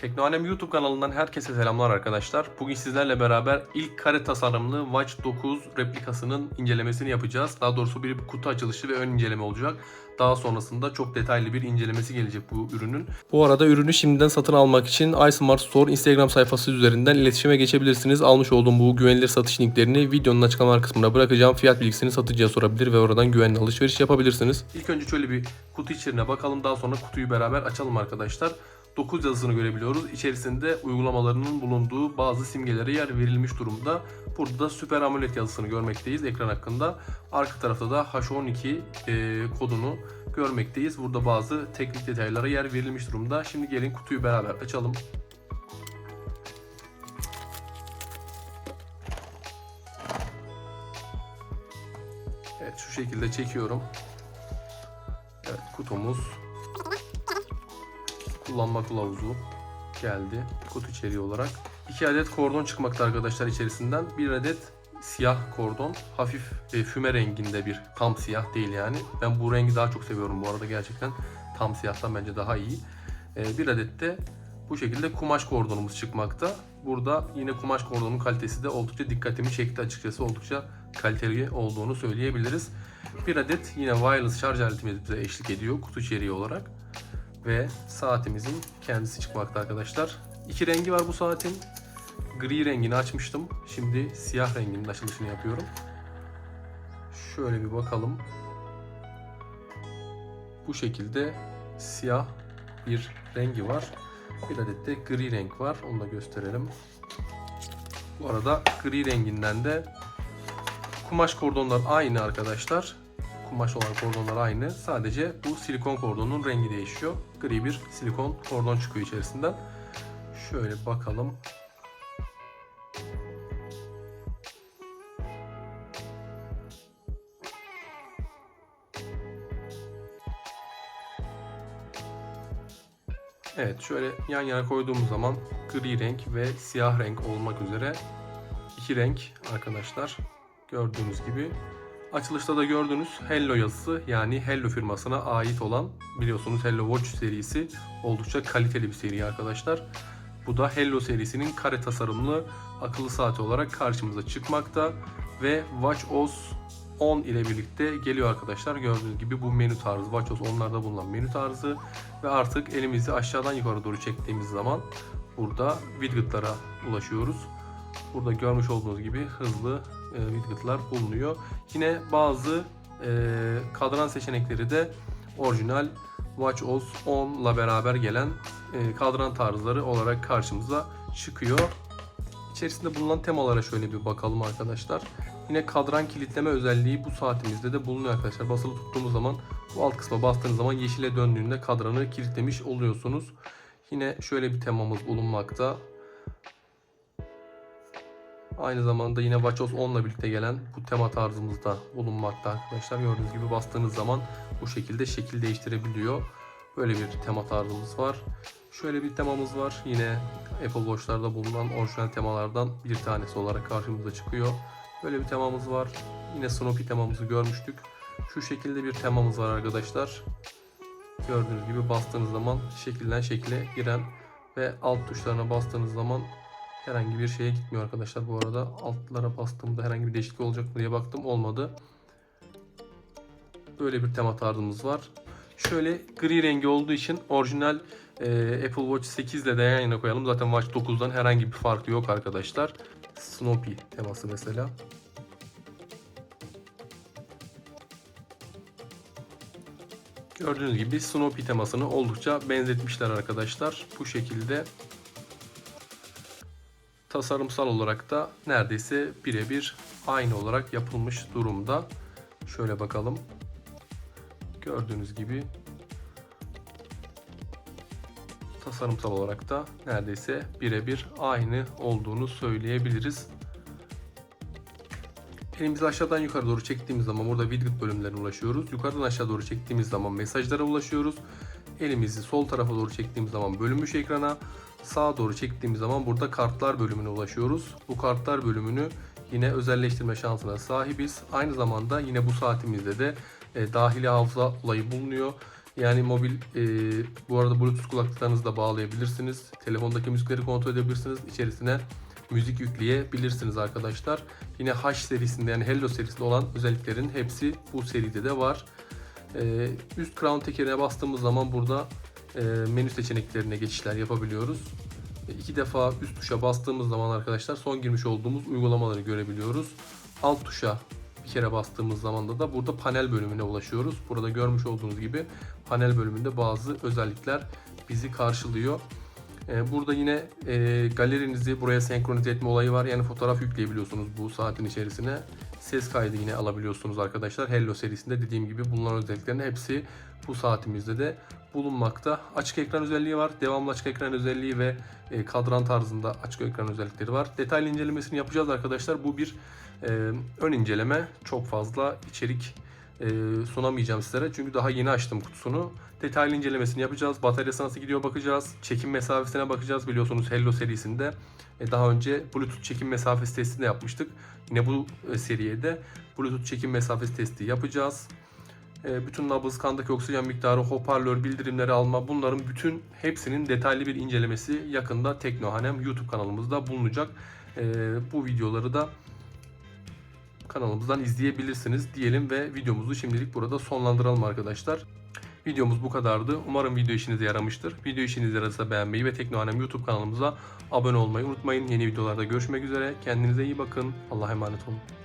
Teknoalem YouTube kanalından herkese selamlar arkadaşlar. Bugün sizlerle beraber ilk kare tasarımlı Watch 9 replikasının incelemesini yapacağız. Daha doğrusu bir kutu açılışı ve ön inceleme olacak. Daha sonrasında çok detaylı bir incelemesi gelecek bu ürünün. Bu arada ürünü şimdiden satın almak için iSmart Store Instagram sayfası üzerinden iletişime geçebilirsiniz. Almış olduğum bu güvenilir satış linklerini videonun açıklama kısmına bırakacağım. Fiyat bilgisini satıcıya sorabilir ve oradan güvenli alışveriş yapabilirsiniz. İlk önce şöyle bir kutu içeriğine bakalım. Daha sonra kutuyu beraber açalım arkadaşlar. 9 yazısını görebiliyoruz. İçerisinde uygulamalarının bulunduğu bazı simgelere yer verilmiş durumda. Burada da Super AMOLED yazısını görmekteyiz ekran hakkında. Arka tarafta da H12 e, kodunu görmekteyiz. Burada bazı teknik detaylara yer verilmiş durumda. Şimdi gelin kutuyu beraber açalım. Evet şu şekilde çekiyorum. Evet kutumuz kullanma kılavuzu geldi kutu içeriği olarak. 2 adet kordon çıkmakta arkadaşlar içerisinden. Bir adet siyah kordon. Hafif e, füme renginde bir tam siyah değil yani. Ben bu rengi daha çok seviyorum bu arada gerçekten. Tam siyahtan bence daha iyi. E, bir adet de bu şekilde kumaş kordonumuz çıkmakta. Burada yine kumaş kordonun kalitesi de oldukça dikkatimi çekti açıkçası. Oldukça kaliteli olduğunu söyleyebiliriz. Bir adet yine wireless şarj aletimiz bize eşlik ediyor kutu içeriği olarak ve saatimizin kendisi çıkmakta arkadaşlar. İki rengi var bu saatin. Gri rengini açmıştım. Şimdi siyah renginin açılışını yapıyorum. Şöyle bir bakalım. Bu şekilde siyah bir rengi var. Bir adet de gri renk var. Onu da gösterelim. Bu arada gri renginden de kumaş kordonlar aynı arkadaşlar kumaş olan kordonlar aynı. Sadece bu silikon kordonun rengi değişiyor. Gri bir silikon kordon çıkıyor içerisinden. Şöyle bakalım. Evet şöyle yan yana koyduğumuz zaman gri renk ve siyah renk olmak üzere iki renk arkadaşlar gördüğünüz gibi Açılışta da gördüğünüz Hello yazısı yani Hello firmasına ait olan biliyorsunuz Hello Watch serisi oldukça kaliteli bir seri arkadaşlar. Bu da Hello serisinin kare tasarımlı akıllı saati olarak karşımıza çıkmakta ve WatchOS 10 ile birlikte geliyor arkadaşlar. Gördüğünüz gibi bu menü tarzı WatchOS 10'larda bulunan menü tarzı ve artık elimizi aşağıdan yukarı doğru çektiğimiz zaman burada widgetlara ulaşıyoruz. Burada görmüş olduğunuz gibi hızlı widgetlar bulunuyor. Yine bazı e, kadran seçenekleri de orijinal WatchOS 10 ile beraber gelen e, kadran tarzları olarak karşımıza çıkıyor. İçerisinde bulunan temalara şöyle bir bakalım arkadaşlar. Yine kadran kilitleme özelliği bu saatimizde de bulunuyor arkadaşlar. Basılı tuttuğumuz zaman bu alt kısma bastığınız zaman yeşile döndüğünde kadranı kilitlemiş oluyorsunuz. Yine şöyle bir temamız bulunmakta. Aynı zamanda yine WatchOS 10 ile birlikte gelen bu tema tarzımızda bulunmakta arkadaşlar. Gördüğünüz gibi bastığınız zaman bu şekilde şekil değiştirebiliyor. Böyle bir tema tarzımız var. Şöyle bir temamız var. Yine Apple Watch'larda bulunan orijinal temalardan bir tanesi olarak karşımıza çıkıyor. Böyle bir temamız var. Yine Snoopy temamızı görmüştük. Şu şekilde bir temamız var arkadaşlar. Gördüğünüz gibi bastığınız zaman şekilden şekile giren ve alt tuşlarına bastığınız zaman herhangi bir şeye gitmiyor arkadaşlar bu arada. Altlara bastığımda herhangi bir değişiklik olacak mı diye baktım olmadı. Böyle bir tema tarzımız var. Şöyle gri rengi olduğu için orijinal e, Apple Watch 8 ile de yan yana koyalım. Zaten Watch 9'dan herhangi bir farkı yok arkadaşlar. Snoopy teması mesela. Gördüğünüz gibi Snoopy temasını oldukça benzetmişler arkadaşlar. Bu şekilde tasarımsal olarak da neredeyse birebir aynı olarak yapılmış durumda. Şöyle bakalım. Gördüğünüz gibi tasarımsal olarak da neredeyse birebir aynı olduğunu söyleyebiliriz. Elimizi aşağıdan yukarı doğru çektiğimiz zaman burada widget bölümlerine ulaşıyoruz. Yukarıdan aşağı doğru çektiğimiz zaman mesajlara ulaşıyoruz. Elimizi sol tarafa doğru çektiğimiz zaman bölünmüş ekrana, sağa doğru çektiğimiz zaman burada kartlar bölümüne ulaşıyoruz. Bu kartlar bölümünü yine özelleştirme şansına sahibiz. Aynı zamanda yine bu saatimizde de e, dahili hafıza olayı bulunuyor. Yani mobil e, bu arada Bluetooth kulaklıklarınızı da bağlayabilirsiniz. Telefondaki müzikleri kontrol edebilirsiniz. İçerisine müzik yükleyebilirsiniz arkadaşlar. Yine H serisinde yani Hello serisinde olan özelliklerin hepsi bu seride de var. E, üst crown tekerine bastığımız zaman burada menü seçeneklerine geçişler yapabiliyoruz. E, iki defa üst tuşa bastığımız zaman arkadaşlar son girmiş olduğumuz uygulamaları görebiliyoruz. Alt tuşa bir kere bastığımız zaman da, da burada panel bölümüne ulaşıyoruz. Burada görmüş olduğunuz gibi panel bölümünde bazı özellikler bizi karşılıyor. Ee, Burada yine e, galerinizi buraya senkronize etme olayı var. Yani fotoğraf yükleyebiliyorsunuz bu saatin içerisine. Ses kaydı yine alabiliyorsunuz arkadaşlar. Hello serisinde dediğim gibi bulunan özelliklerin hepsi bu saatimizde de bulunmakta. Açık ekran özelliği var. Devamlı açık ekran özelliği ve e, kadran tarzında açık ekran özellikleri var. Detaylı incelemesini yapacağız arkadaşlar. Bu bir e, ön inceleme. Çok fazla içerik sunamayacağım sizlere. Çünkü daha yeni açtım kutusunu. Detaylı incelemesini yapacağız. Bataryası nasıl gidiyor bakacağız. Çekim mesafesine bakacağız. Biliyorsunuz Hello serisinde e, daha önce Bluetooth çekim mesafesi testini yapmıştık. Yine bu e, seriye de Bluetooth çekim mesafesi testi yapacağız. E, bütün nabız, kandaki oksijen miktarı, hoparlör, bildirimleri alma bunların bütün hepsinin detaylı bir incelemesi yakında Teknohanem YouTube kanalımızda bulunacak. E, bu videoları da kanalımızdan izleyebilirsiniz diyelim ve videomuzu şimdilik burada sonlandıralım arkadaşlar. Videomuz bu kadardı. Umarım video işinize yaramıştır. Video işinize yaradıysa beğenmeyi ve Teknohanem YouTube kanalımıza abone olmayı unutmayın. Yeni videolarda görüşmek üzere. Kendinize iyi bakın. Allah'a emanet olun.